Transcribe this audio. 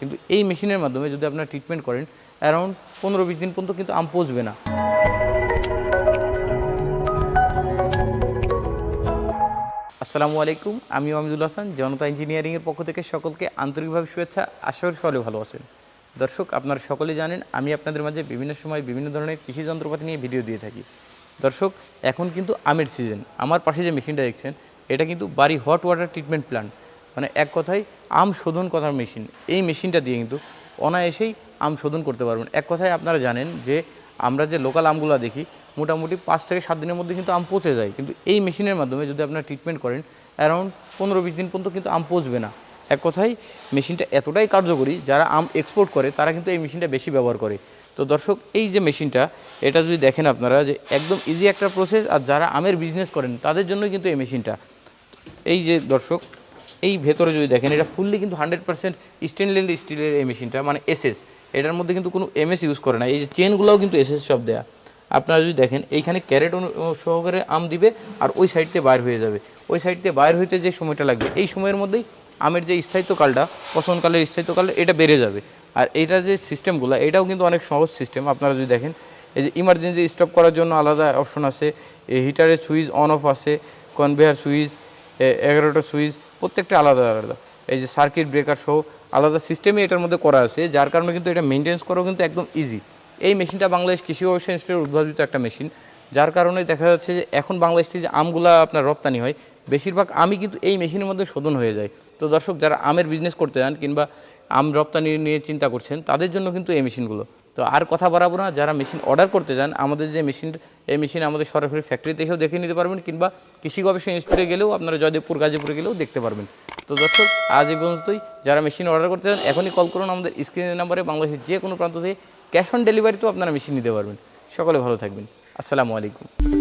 কিন্তু এই মেশিনের মাধ্যমে যদি আপনারা ট্রিটমেন্ট করেন অ্যারাউন্ড পনেরো বিশ দিন পর্যন্ত কিন্তু আম পচবে না। আসসালামু আলাইকুম, আমি আমিদুল হাসান, জনতা ইঞ্জিনিয়ারিংয়ের পক্ষ থেকে সকলকে আন্তরিকভাবে শুভেচ্ছা, আশা করি সকলে ভালো আছেন। দর্শক, আপনারা সকলে জানেন, আমি আপনাদের মাঝে বিভিন্ন সময় বিভিন্ন ধরনের কৃষি যন্ত্রপাতি নিয়ে ভিডিও দিয়ে থাকি। দর্শক, এখন কিন্তু আমের সিজন আমার পাশে যে মেশিনটা দেখছেন, এটা কিন্তু বাড়ি হট ওয়াটার ট্রিটমেন্ট প্ল্যান্ট মানে এক কথায় আম শোধন করার মেশিন। এই মেশিনটা দিয়ে কিন্তু অনায়াসেই আম শোধন করতে পারবেন। এক কথায় আপনারা জানেন যে আমরা যে লোকাল আমগুলো দেখি, মোটামুটি পাঁচ থেকে সাত দিনের মধ্যে কিন্তু আম পচে যায়। কিন্তু এই মেশিনের মাধ্যমে যদি আপনারা ট্রিটমেন্ট করেন অ্যারাউন্ড পনেরো বিশ দিন পর্যন্ত কিন্তু আম পচবে না। এক কথায় মেশিনটা এতটাই কার্যকরী, যারা আম এক্সপোর্ট করে, তারা কিন্তু এই মেশিনটা বেশি ব্যবহার করে। তো দর্শক, এই যে মেশিনটা, এটা যদি দেখেন আপনারা যে একদম ইজি একটা প্রসেস আর যারা আমের বিজনেস করেন, তাদের জন্যই কিন্তু এই মেশিনটা। এই যে দর্শক এই ভেতরে যদি দেখেন, এটা ফুললি কিন্তু হান্ড্রেড পার্সেন্ট স্টেনলেস স্টিলের এই মেশিনটা মানে এসএস এটার মধ্যে কিন্তু কোনো এমএস ইউজ করে না। এই যে চেনগুলোও কিন্তু এসএস সব দেয়া। আপনারা যদি দেখেন, এইখানে ক্যারেট সহকারে আম দিবে আর ওই সাইডতে বাইর হয়ে যাবে। ওই সাইডতে বাইর হইতে যে সময়টা লাগবে, এই সময়ের মধ্যেই আমের যে স্থায়িত্বকালটা, পচনকালের স্থায়িত্বকাল, এটা বেড়ে যাবে। আর এটা যে সিস্টেমগুলো এটাও কিন্তু অনেক সহজ সিস্টেম আপনারা যদি দেখেন, এই যে ইমার্জেন্সি স্টপ করার জন্য আলাদা অপশন আছে। হিটারের সুইচ অন অফ আছে কনভেয়ার সুইচ এগারোটা সুইচ প্রত্যেকটা আলাদা আলাদা। এই যে সার্কিট ব্রেকার সহ আলাদা সিস্টেমই এটার মধ্যে করা আছে, যার কারণে কিন্তু এটা মেনটেন্স করাও কিন্তু একদম ইজি এই মেশিনটা বাংলাদেশ কৃষি গবেষণা ইনস্টিটিউটের উদ্ভাবিত একটা মেশিন যার কারণে দেখা যাচ্ছে যে এখন বাংলাদেশ থেকে যে আমগুলা আপনার রপ্তানি হয়, বেশিরভাগ আমি কিন্তু এই মেশিনের মধ্যে শোধন হয়ে যায়। তো দর্শক, যারা আমের বিজনেস করতে চান কিংবা আম রপ্তানি নিয়ে চিন্তা করছেন, তাদের জন্য কিন্তু এই মেশিনগুলো। তো আর কথা বাড়াবো না, যারা মেশিন অর্ডার করতে চান আমাদের যে মেশিন, এই মেশিন আমাদের সরাসরি ফ্যাক্টরি দেখেও দেখে নিতে পারবেন কিংবা কৃষি গবেষণা ইনস্টিটিউটে গেলেও আপনারা জয়দেবপুর, গাজীপুরে গেলেও দেখতে পারবেন। তো দর্শক, আজ এই পর্যন্তই। যারা মেশিন অর্ডার করতে চান এখনই কল করুন আমাদের স্ক্রিনের নাম্বারে বাংলাদেশের যে কোনো প্রান্ত থেকে। ক্যাশ অন ডেলিভারিতেও আপনারা মেশিন নিতে পারবেন। সকলে ভালো থাকবেন। আসসালামু আলাইকুম।